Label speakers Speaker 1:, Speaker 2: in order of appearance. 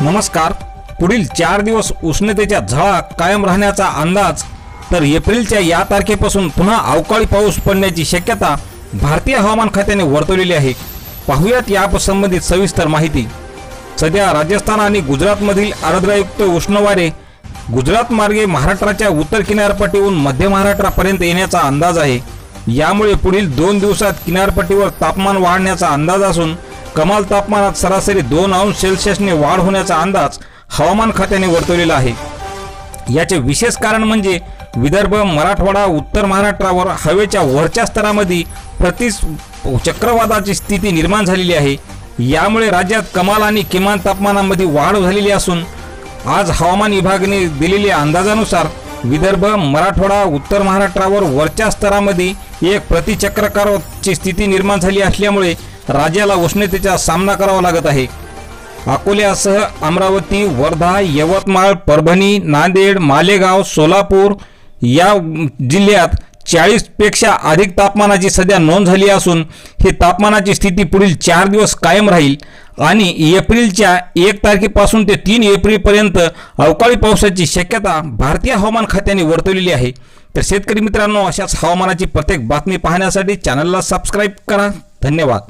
Speaker 1: नमस्कार. पुढील चार दिवस उष्णतेच्या झळा कायम राहण्याचा अंदाज तर एप्रिलच्या या तारखेपासून पुन्हा अवकाळी पाऊस पडण्याची शक्यता भारतीय हवामान खात्याने वर्तवलेली आहे. पाहुयात या संबंधित सविस्तर माहिती. सध्या राजस्थान आणि गुजरातमधील आर्द्रयुक्त उष्ण वारे गुजरात मार्गे महाराष्ट्राच्या उत्तर किनारपट्टीहून मध्य महाराष्ट्रापर्यंत येण्याचा अंदाज आहे. यामुळे पुढील दोन दिवसात किनारपट्टीवर तापमान वाढण्याचा अंदाज असून कमाल तापमानात सरासरी दोन अंश सेल्सिअसने वाढ होण्याचा अंदाज हवामान खात्याने वर्तवलेला आहे. याचे विशेष कारण म्हणजे विदर्भ मराठवाडा उत्तर महाराष्ट्रावर हवेच्या वरच्या स्तरामध्ये प्रति चक्रवादाची स्थिती निर्माण झालेली आहे. यामुळे राज्यात कमाल आणि किमान तापमानामध्ये वाढ झालेली असून आज हवामान विभागाने दिलेल्या अंदाजानुसार विदर्भ मराठवाडा उत्तर महाराष्ट्रावर वरच्या स्तरामध्ये एक प्रतिचक्रकाराची स्थिती निर्माण झाली असल्यामुळे राज्याला उष्णतेचा सामना करावा लागत आहे. अकोल्यासह अमरावती वर्धा यवतमाळ परभणी नांदेड मालेगाव सोलापूर या जिल्ह्यात चाळीसपेक्षा अधिक तापमानाची सध्या नोंद झाली असून ही तापमानाची स्थिती पुढील चार दिवस कायम राहील आणि एप्रिलच्या एक तारखेपासून ते तीन एप्रिलपर्यंत अवकाळी पावसाची शक्यता भारतीय हवामान खात्याने वर्तवलेली आहे. तर शेतकरी मित्रांनो अशाच हवामानाची प्रत्येक बातमी पाहण्यासाठी चॅनलला सबस्क्राईब करा. धन्यवाद.